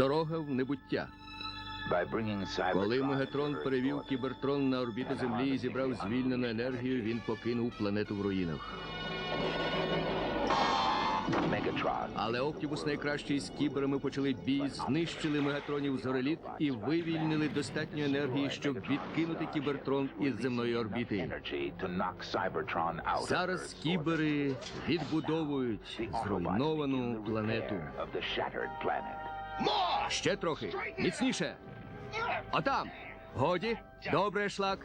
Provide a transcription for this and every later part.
Дорога в небуття. Коли Мегатрон перевів кібертрон на орбіту Землі і зібрав звільнену енергію, він покинув планету в руїнах. Але Оптімус найкращий з кіберами почали бій, знищили мегатронів зореліт і вивільнили достатньо енергії, щоб відкинути кібертрон із земної орбіти. Зараз кібери відбудовують зруйновану планету. Ще трохи. Міцніше. Отам. Годі. Добре, шлак.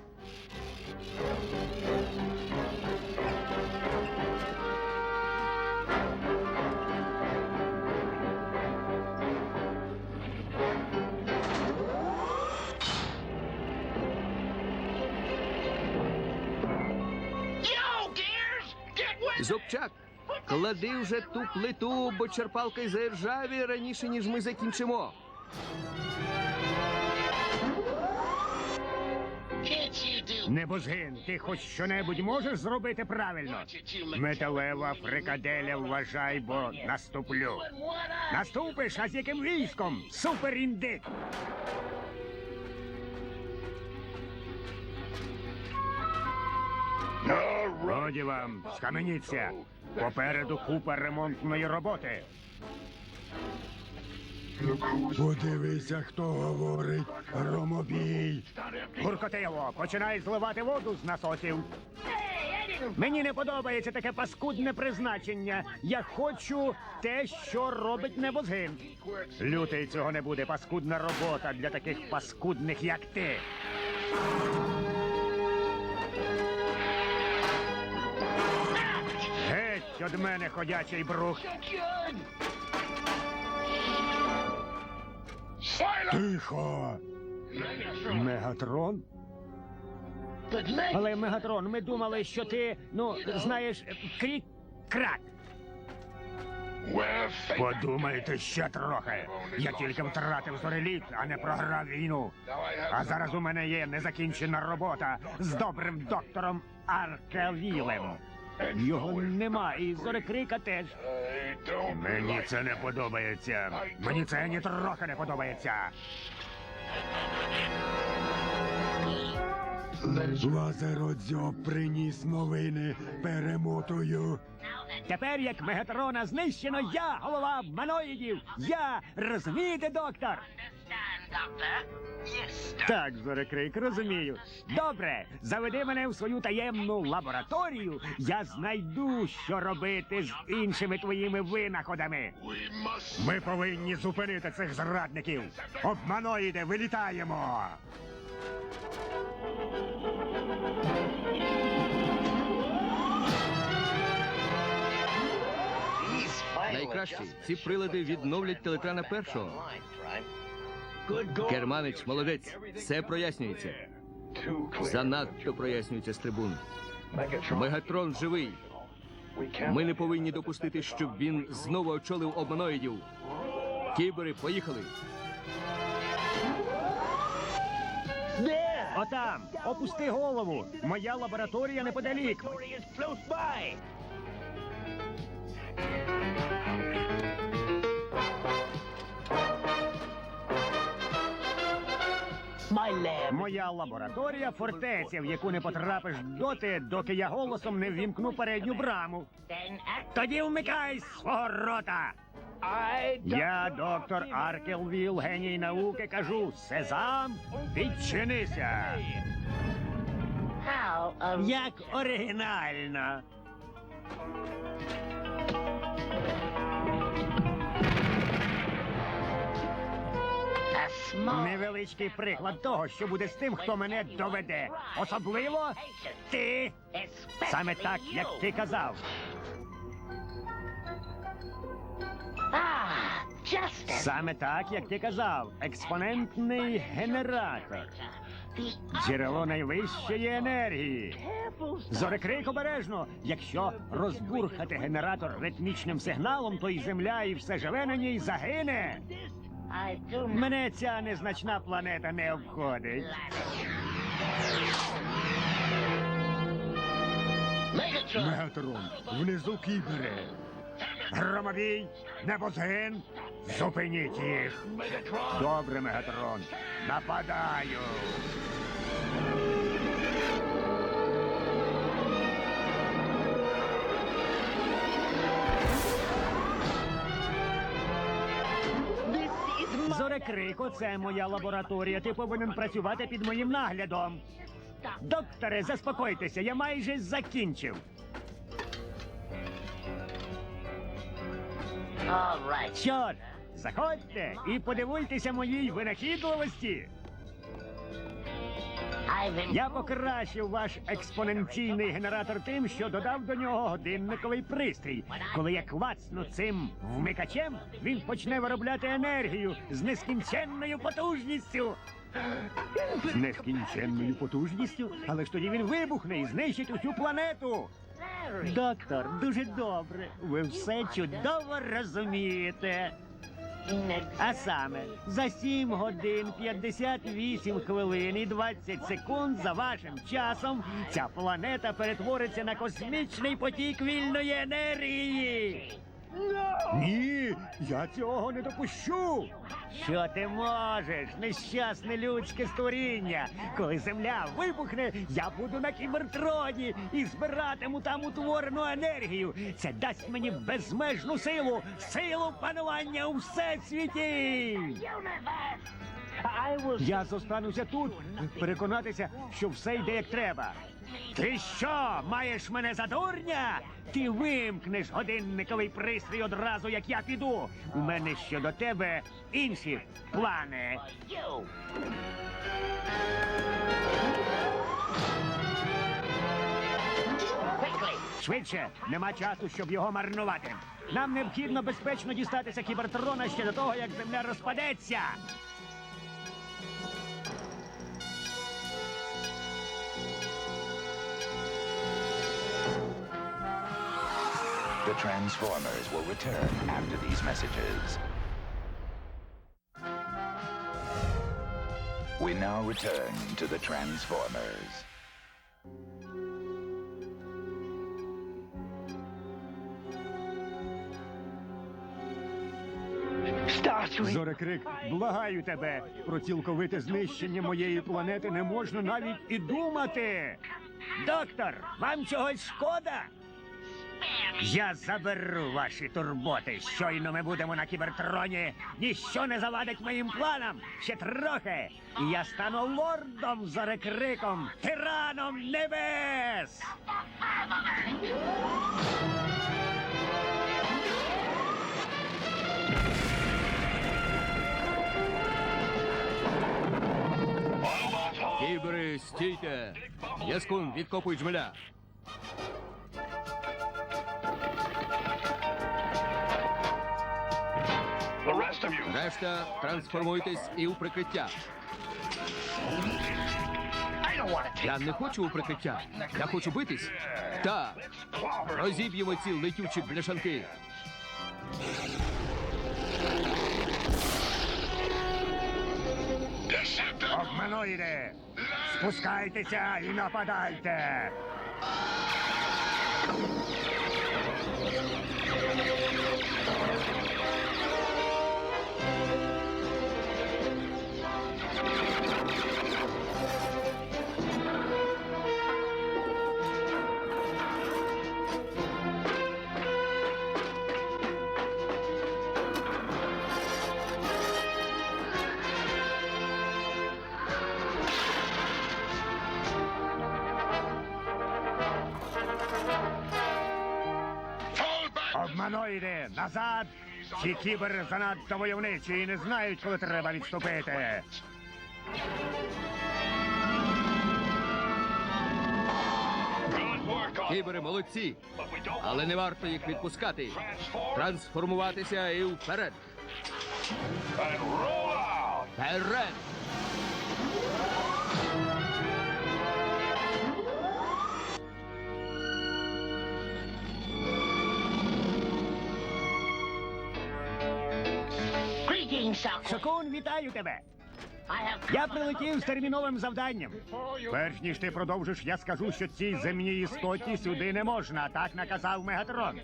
Зубчак, клади вже ту плиту, бо черпалка й заіржаві раніше, ніж ми закінчимо. Небозгин, ти хоч щонебудь можеш зробити правильно? Металева фрикаделя вважай, бо наступлю. Наступиш, а з яким військом? Суперіндик! Годі вам, скаменіться. Попереду купа ремонтної роботи. Подивися, хто говорить. Ромобій. Гуркотило, починай зливати воду з насосів. Мені не подобається таке паскудне призначення. Я хочу те, що робить небозгин. Лютий цього не буде. Паскудна робота для таких паскудних, як ти. Від мене ходячий брух. Тихо. Мегатрон? Але Мегатрон, ми думали, що ти, ну, знаєш, крік крак. Подумайте ще трохи. Я тільки втратив зореліт, а не програв війну. А зараз у мене є незакінчена робота з добрим доктором Аркелілем. Його нема, і зорекрика теж. Мені це не подобається. Мені це ні трохи не подобається. Лазеродзьоб приніс новини. Перемотую. Тепер, як Мегатрона знищено, я голова маноїдів. Я розумієте, доктор? Так, Зорекрик, розумію. Добре, заведи мене в свою таємну лабораторію. Я знайду, що робити з іншими твоїми винаходами. Ми повинні зупинити цих зрадників. Обманоїде, вилітаємо. Найкращий. Ці прилади відновлять телетрана першого. Керманич, молодець. Все прояснюється. Занадто прояснюється з трибун. Мегатрон живий. Ми не повинні допустити, щоб він знову очолив обманоїдів. Кібери, поїхали. Отам, опусти голову. Моя лабораторія неподалік. Моя лабораторія фортеця, в яку не потрапиш доти, доки я голосом не ввімкну передню браму. Тоді вмикай свого рота. Я, доктор Аркелвіл, геній науки, кажу, сезам, відчинися. Як оригінально. Невеличкий приклад того, що буде з тим, хто мене доведе. Особливо ти. Саме так, як ти казав. Саме так, як ти казав. Експонентний генератор. Джерело найвищої енергії. Зорекрик обережно. Якщо розбурхати генератор ритмічним сигналом, то й земля, і все живе на ній загине. Мене ця незначна планета не обходить. Мегатрон, внизу кібери. Громовій, небозгин, зупиніть їх. Добре, Мегатрон, нападаю. Зорекрико, це моя лабораторія. Ти повинен працювати під моїм наглядом. Докторе, заспокойтеся, я майже закінчив. Чорт, заходьте і подивуйтеся моїй винахідливості. Я покращив ваш експоненційний генератор тим, що додав до нього годинниковий пристрій. Коли я клацну цим вмикачем, він почне виробляти енергію з нескінченною потужністю. З нескінченною потужністю? Але ж тоді він вибухне і знищить усю планету. Доктор, дуже добре. Ви все чудово розумієте. А саме за 7 годин 58 хвилин і 20 секунд за вашим часом ця планета перетвориться на космічний потік вільної енергії. Ні, я цього не допущу. Що ти можеш, нещасне людське створіння? Коли земля вибухне, я буду на кібертроні і збиратиму там утворену енергію. Це дасть мені безмежну силу, силу панування у всесвіті. Я зостануся тут, переконатися, що все йде як треба. Ти що, маєш мене за дурня? Ти вимкнеш годинниковий пристрій одразу, як я піду. У мене щодо тебе інші плани. Швидше, нема часу, щоб його марнувати. Нам необхідно безпечно дістатися кібертрона ще до того, як земля розпадеться. The Transformers will return after these messages. We now return to the Transformers. Зорекрик, благаю тебе. Про цілковите знищення моєї планети не можна навіть і думати. Доктор, вам чогось шкода? Я заберу ваші турботи. Щойно ми будемо на кібертроні. Ніщо не завадить моїм планам. Ще трохи. І я стану лордом зорекриком, тираном небес. Кібери, стійте! Яскун, відкопуй джмеля. Решта трансформуйтесь і у прикриття. Я не хочу у прикриття. Я хочу битись. Так. Розіб'ємо ці летючі бляшанки. Обманоїде! Спускайтеся і нападайте! Назад! Ці кібери занадто войовничі і не знають, коли треба відступити. Кібери молодці, але не варто їх відпускати. Трансформуватися і вперед. Вперед! Шокун, вітаю тебе! Я прилетів з терміновим завданням. Перш ніж ти продовжиш, я скажу, що цій земній істоті сюди не можна. Так наказав Мегатрон.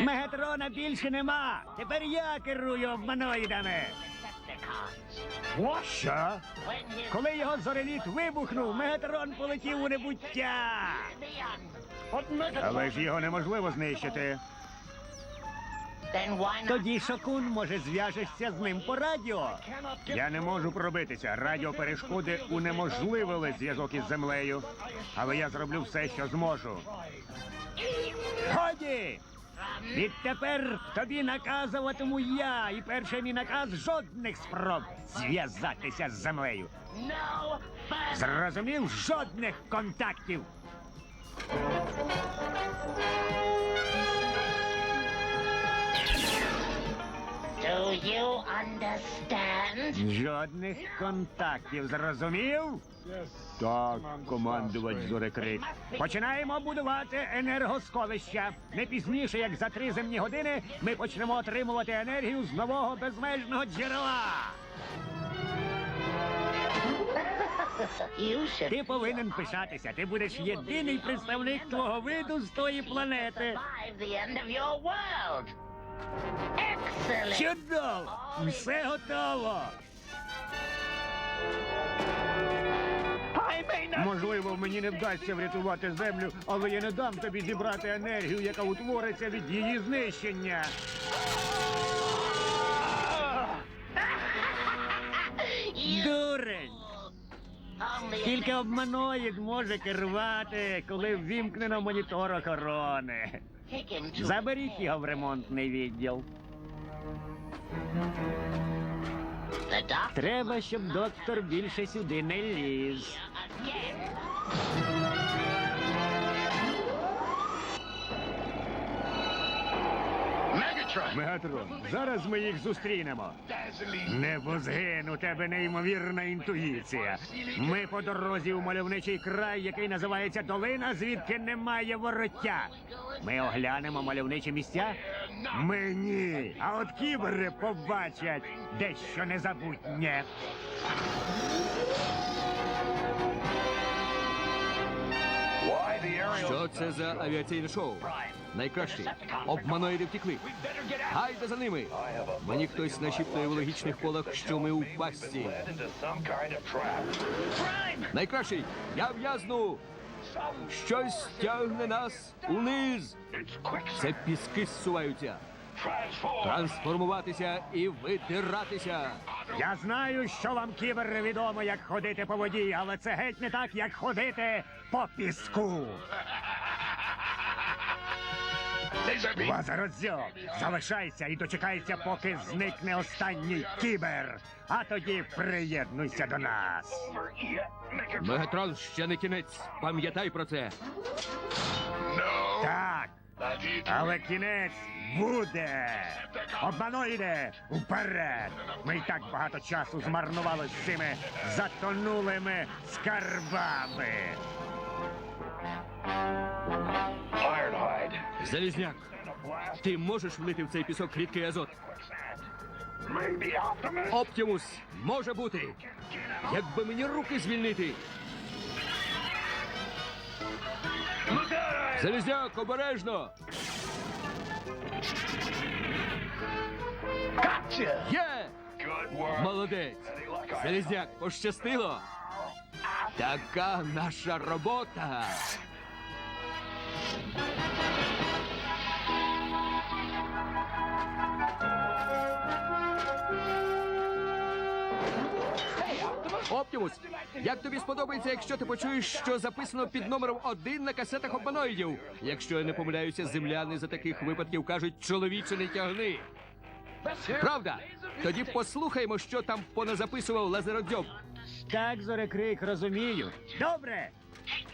Мегатрона більше нема. Тепер я керую обманоїдами. Що? Коли його зореліт вибухнув, Мегатрон полетів у небуття. Але ж його неможливо знищити. Тоді Шокун, може, зв'яжешся з ним по радіо. Я не можу пробитися. Радіоперешкоди унеможливили зв'язок із землею. Але я зроблю все, що зможу. Годі! Відтепер тобі наказуватиму я, і перший мій наказ жодних спроб зв'язатися з землею. Зрозумів жодних контактів. Do you understand? Жодних контактів, зрозумів? Так, командувач Зорекрит. Починаємо будувати енергосховища. Не пізніше, як за три земні години, ми почнемо отримувати енергію з нового безмежного джерела. Ти повинен пишатися. Ти будеш єдиний представник твого виду з тої планети. Чудово! Все готово. Можливо, мені не вдасться врятувати землю, але я не дам тобі зібрати енергію, яка утвориться від її знищення. Тільки обманоїд може керувати, коли ввімкнено монітор охорони. Заберіть його в ремонтний відділ. Треба, щоб доктор більше сюди не ліз. Мегатрон, зараз ми їх зустрінемо. Небо згин, у тебе неймовірна інтуїція. Ми по дорозі у мальовничий край, який називається Долина, звідки немає вороття. Ми оглянемо мальовничі місця? Ми ні. А от кібери побачать дещо незабутнє. Що це за авіаційне шоу? Найкращий. Обманоїди втекли. Гайда за ними. Мені хтось нашіптує в логічних полах, що ми у пастці. Найкращий. Я в'язну. Щось тягне нас униз. Це піски зсуваються. Трансформуватися і видиратися. Я знаю, що вам кібери відомо, як ходити по воді, але це геть не так, як ходити по піску. Лазародзьо, залишайся і дочекайся, поки зникне останній кібер. А тоді приєднуйся до нас. Мегатрон ще не кінець. Пам'ятай про це. Так, але кінець буде. Обманоїде, вперед! Ми й так багато часу змарнували з цими затонулими скарбами. Залізняк. Ти можеш влити в цей пісок рідкий азот. Оптимус може бути. Якби мені руки звільнити. Залізняк, обережно. Є! Молодець! Залізняк, пощастило! Така наша робота! Оптимус, як тобі сподобається, якщо ти почуєш, що записано під номером один на касетах обманоїдів? Якщо я не помиляюся, земляни за таких випадків кажуть чоловіче не тягни. Правда? Тоді послухаймо, що там поназаписував Лазеродзьоб. Так, зорекрик, розумію. Добре.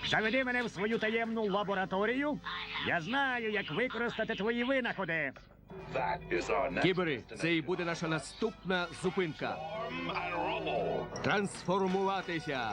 Заведи мене в свою таємну лабораторію. Я знаю, як використати твої винаходи. Кібери, це і буде наша наступна зупинка трансформуватися.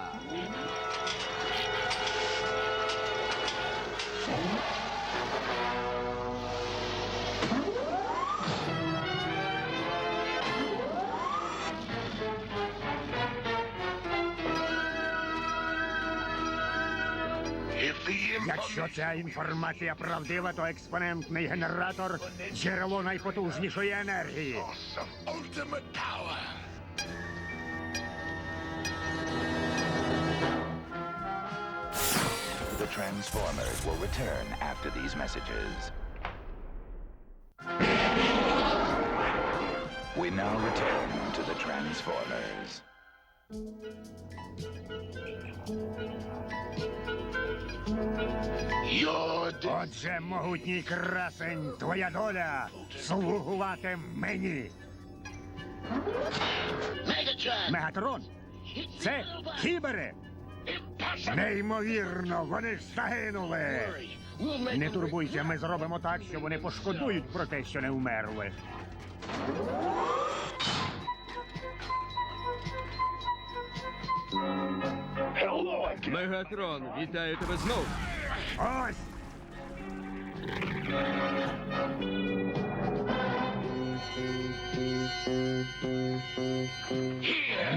Якщо ця інформація правдива, то експонентний генератор джерело найпотужнішої енергії. The Transformers will return after these messages. We now return to the Transformers. Your de- Отже, могутній красень, твоя доля слугувати мені. Megatron! Мегатрон, це кібери. Неймовірно, вони ж загинули. Не турбуйся, ми зробимо так, що вони пошкодують про те, що не вмерли. Мегатрон, вітаю тебе знов. Ось!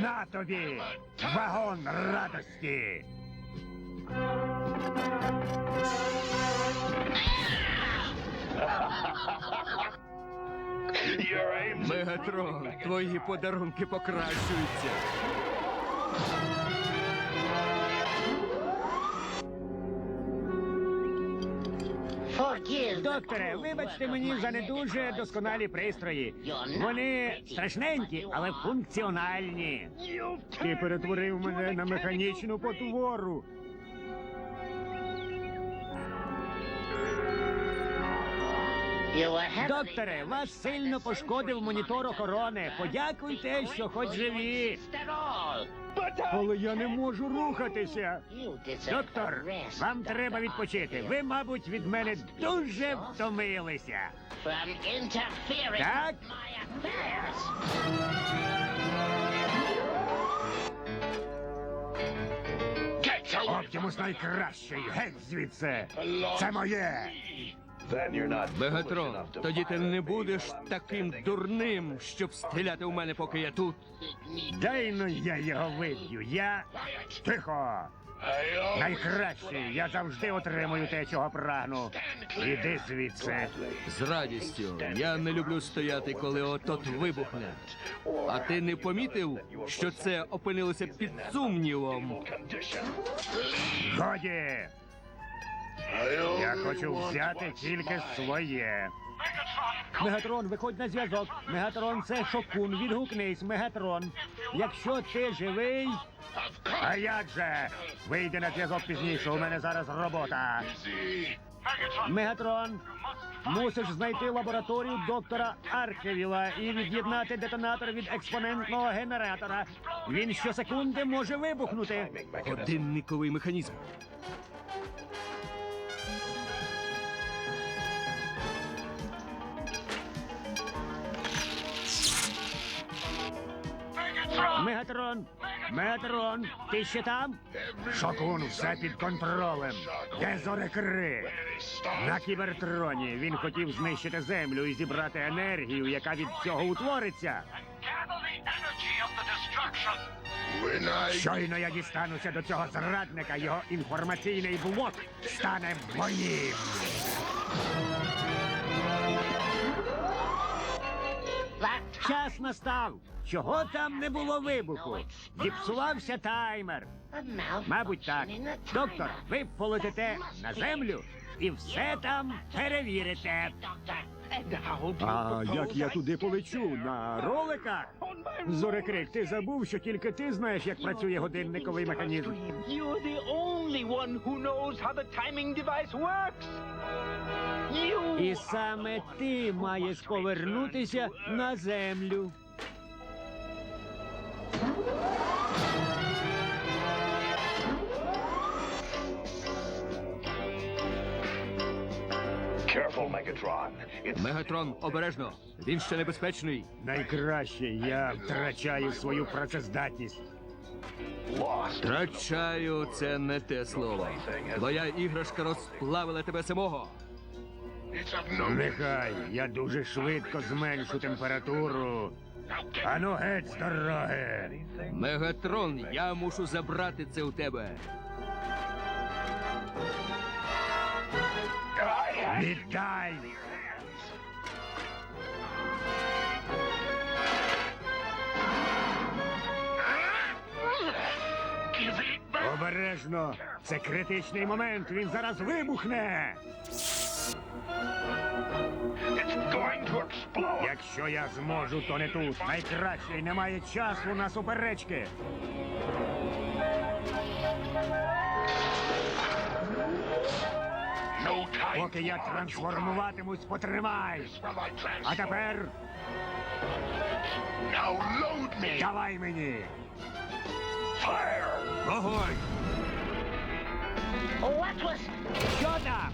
На тобі! Вагон радості! Мегатрон, твої подарунки покращуються. Докторе, вибачте мені за не дуже досконалі пристрої. Вони страшненькі, але функціональні. Ти перетворив мене на механічну потвору. Докторе, вас сильно пошкодив монітор охорони. Подякуйте, що хоч живі. Але я не можу рухатися. Доктор, вам треба відпочити. Ви, мабуть, від мене дуже втомилися. Так? Оптимус найкращий. Геть звідси. Це моє. Мегатрон, тоді ти не будеш таким дурним, щоб стріляти у мене, поки я тут. Дай ну я його виб'ю. Я тихо. Найкращий. Я завжди отримую те, чого прагну. Іди звідси. З радістю. Я не люблю стояти, коли отот вибухне. А ти не помітив, що це опинилося під сумнівом? Годі. Я хочу взяти тільки своє. Мегатрон, виходь на зв'язок. Мегатрон, це шокун. Відгукнись, Мегатрон. Якщо ти живий. А як же? Вийди на зв'язок пізніше. У мене зараз робота. Мегатрон, мусиш знайти лабораторію доктора Аркевіла і від'єднати детонатор від експонентного генератора. Він щосекунди може вибухнути. Годинниковий механізм. Мегатрон! Мегатрон! Ти ще там? Шокун, все під контролем. Де зорекри? На кібертроні він хотів знищити землю і зібрати енергію, яка від цього утвориться. Щойно я дістануся до цього зрадника, його інформаційний блок стане моїм. Час настав. Чого там не було вибуху? Зіпсувався таймер. Мабуть, так. Доктор, ви полетите на землю і все там перевірите. А як я туди полечу? На роликах? Зорекрик, ти забув, що тільки ти знаєш, як працює годинниковий механізм. You're the only one who knows how the timing device works. І саме ти маєш повернутися на землю. Мегатрон, обережно. Він ще небезпечний. Найкраще я втрачаю свою працездатність. Втрачаю це не те слово. Твоя іграшка розплавила тебе самого. no Нехай я дуже швидко зменшу температуру. Ану геть з дороги. Мегатрон, я мушу забрати це у тебе. Віддай! Обережно! Це критичний момент. Він зараз вибухне. Якщо я зможу, то не тут. Найкраще немає часу на суперечки. Поки я трансформуватимусь, потримай. А тепер давай мені. Was... Що там?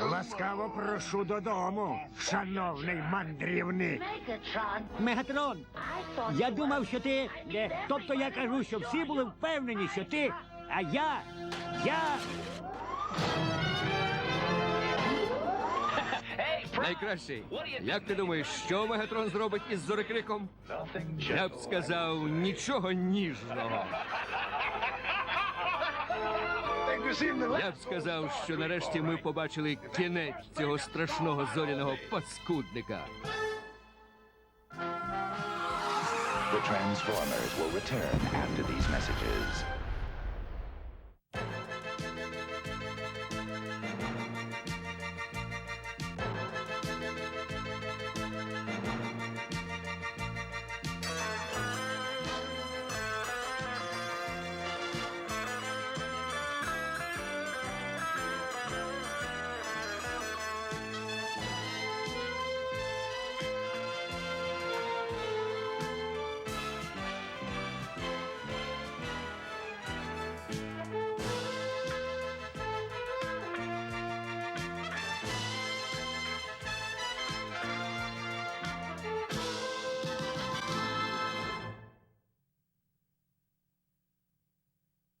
Ласкаво прошу додому, шановний мандрівник. Мегатрон, я думав, що ти. Тобто я кажу, що всі були впевнені, що ти. А я. Я. Найкращий. Як ти думаєш, що Мегатрон зробить із зорекриком? Я б сказав нічого ніжного. Я б сказав, що нарешті ми побачили кінець цього страшного зоряного паскудника. The Transformers will return after these messages.